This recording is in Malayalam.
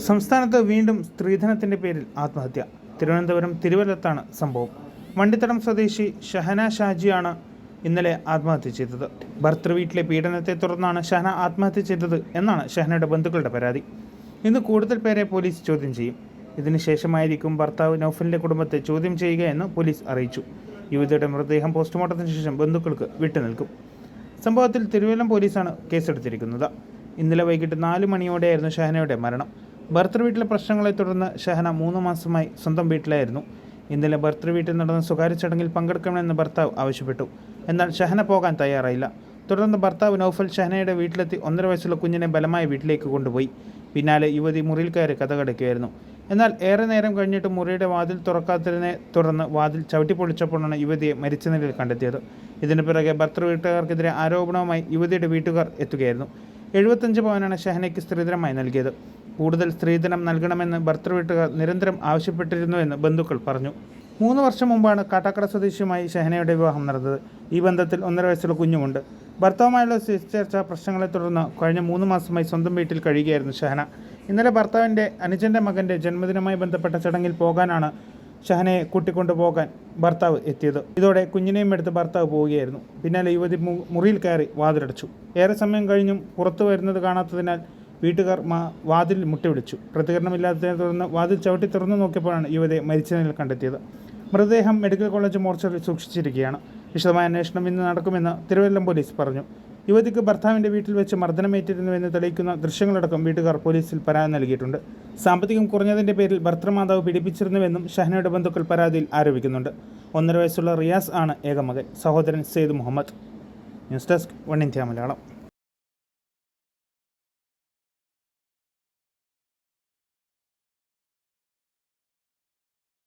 സംസ്ഥാനത്ത് വീണ്ടും സ്ത്രീധനത്തിന്റെ പേരിൽ ആത്മഹത്യ. തിരുവനന്തപുരം തിരുവല്ലത്താണ് സംഭവം. വണ്ടിത്തടം സ്വദേശി ഷഹന ഷാജിയാണ് ഇന്നലെ ആത്മഹത്യ ചെയ്തത്. ഭർത്തൃവീട്ടിലെ പീഡനത്തെ തുടർന്നാണ് ഷഹന ആത്മഹത്യ ചെയ്തത് എന്നാണ് ഷഹനയുടെ ബന്ധുക്കളുടെ പരാതി. ഇന്ന് കൂടുതൽ പേരെ പോലീസ് ചോദ്യം ചെയ്യും. ഇതിനുശേഷമായിരിക്കും ഭർത്താവ് നൌഫലിന്റെ കുടുംബത്തെ ചോദ്യം ചെയ്യുക എന്ന് പോലീസ് അറിയിച്ചു. യുവതിയുടെ മൃതദേഹം പോസ്റ്റ്മോർട്ടത്തിന് ശേഷം ബന്ധുക്കൾക്ക് വിട്ടുനിൽക്കും സംഭവത്തിൽ തിരുവല്ലം പോലീസാണ് കേസെടുത്തിരിക്കുന്നത്. ഇന്നലെ വൈകിട്ട് നാല് മണിയോടെയായിരുന്നു ഷഹനയുടെ മരണം. ഭർത്തൃ വീട്ടിലെ പ്രശ്നങ്ങളെ തുടർന്ന് ഷഹന മൂന്ന് മാസമായി സ്വന്തം വീട്ടിലായിരുന്നു. ഇന്നലെ ഭർത്തൃ വീട്ടിൽ നടന്ന സ്വകാര്യ ചടങ്ങിൽ പങ്കെടുക്കണമെന്ന് ഭർത്താവ് ആവശ്യപ്പെട്ടു. എന്നാൽ ഷഹന പോകാൻ തയ്യാറായില്ല. തുടർന്ന് ഭർത്താവ് നൌഫൽ ഷഹനയുടെ വീട്ടിലെത്തി ഒന്നര വയസ്സുള്ള കുഞ്ഞിനെ ബലമായി വീട്ടിലേക്ക് കൊണ്ടുപോയി. പിന്നാലെ യുവതി മുറിയിൽ കയറി കഥകടക്കുകയായിരുന്നു എന്നാൽ ഏറെ നേരം കഴിഞ്ഞിട്ട് മുറിയുടെ വാതിൽ തുറക്കാത്തതിനെ തുടർന്ന് വാതിൽ ചവിട്ടിപ്പൊളിച്ചപ്പോഴാണ് യുവതിയെ മരിച്ച നിലയിൽ കണ്ടെത്തിയത്. ഇതിനു പിറകെ ഭർത്തൃ വീട്ടുകാർക്കെതിരെ ആരോപണവുമായി യുവതിയുടെ വീട്ടുകാർ എത്തുകയായിരുന്നു. എഴുപത്തഞ്ച് പവനാണ് ഷഹനയ്ക്ക് സ്ത്രീധനമായി നൽകിയത്. കൂടുതൽ സ്ത്രീധനം നൽകണമെന്ന് ഭർത്തൃവീട്ടുകാർ നിരന്തരം ആവശ്യപ്പെട്ടിരുന്നുവെന്ന് ബന്ധുക്കൾ പറഞ്ഞു. മൂന്ന് വർഷം മുമ്പാണ് കാട്ടാക്കട സ്വദേശിയുമായി ഷഹനയുടെ വിവാഹം നടന്നത്. ഈ ബന്ധത്തിൽ ഒന്നര വയസ്സുള്ള കുഞ്ഞുമുണ്ട്. ഭർത്താവുമായുള്ള ചർച്ച പ്രശ്നങ്ങളെ തുടർന്ന് കഴിഞ്ഞ മൂന്ന് മാസമായി സ്വന്തം വീട്ടിൽ കഴിയുകയായിരുന്നു ഷഹന. ഇന്നലെ ഭർത്താവിന്റെ അനുജന്റെ മകന്റെ ജന്മദിനവുമായി ബന്ധപ്പെട്ട ചടങ്ങിൽ പോകാനാണ് ഷഹനയെ കൂട്ടിക്കൊണ്ടു പോകാൻ ഭർത്താവ് എത്തിയത്. ഇതോടെ കുഞ്ഞിനെയും എടുത്ത് ഭർത്താവ് പോവുകയായിരുന്നു. പിന്നാലെ യുവതി മുറിയിൽ കയറി വാതിലടച്ചു. ഏറെ സമയം കഴിഞ്ഞും പുറത്തു വരുന്നത് കാണാത്തതിനാൽ വീട്ടുകാർ വാതിൽ മുട്ടിവിളിച്ചു. പ്രതികരണമില്ലാത്തതിനെ തുടർന്ന് വാതിൽ ചവിട്ടി തുറന്നു നോക്കിയപ്പോഴാണ് യുവതിയെ മരിച്ച നിലയിൽ കണ്ടെത്തിയത്. മൃതദേഹം മെഡിക്കൽ കോളേജ് മോർച്ചറിൽ സൂക്ഷിച്ചിരിക്കുകയാണ്. വിശദമായ അന്വേഷണം ഇന്ന് നടക്കുമെന്ന് തിരുവല്ലം പോലീസ് പറഞ്ഞു. യുവതിക്ക് ഭർത്താവിന്റെ വീട്ടിൽ വെച്ച് മർദ്ദനമേറ്റിരുന്നുവെന്ന് തെളിയിക്കുന്ന ദൃശ്യങ്ങളടക്കം വീട്ടുകാർ പോലീസിൽ പരാതി നൽകിയിട്ടുണ്ട്. സാമ്പത്തികം കുറഞ്ഞതിന്റെ പേരിൽ ഭർത്തൃമാതാവ് പീഡിപ്പിച്ചിരുന്നുവെന്നും ഷഹനയുടെ ബന്ധുക്കൾ പരാതിയിൽ ആരോപിക്കുന്നുണ്ട്. ഒന്നര വയസ്സുള്ള റിയാസ് ആണ് ഏകമകൻ. സഹോദരൻ Syed Muhammad. News desk one India Malayalam.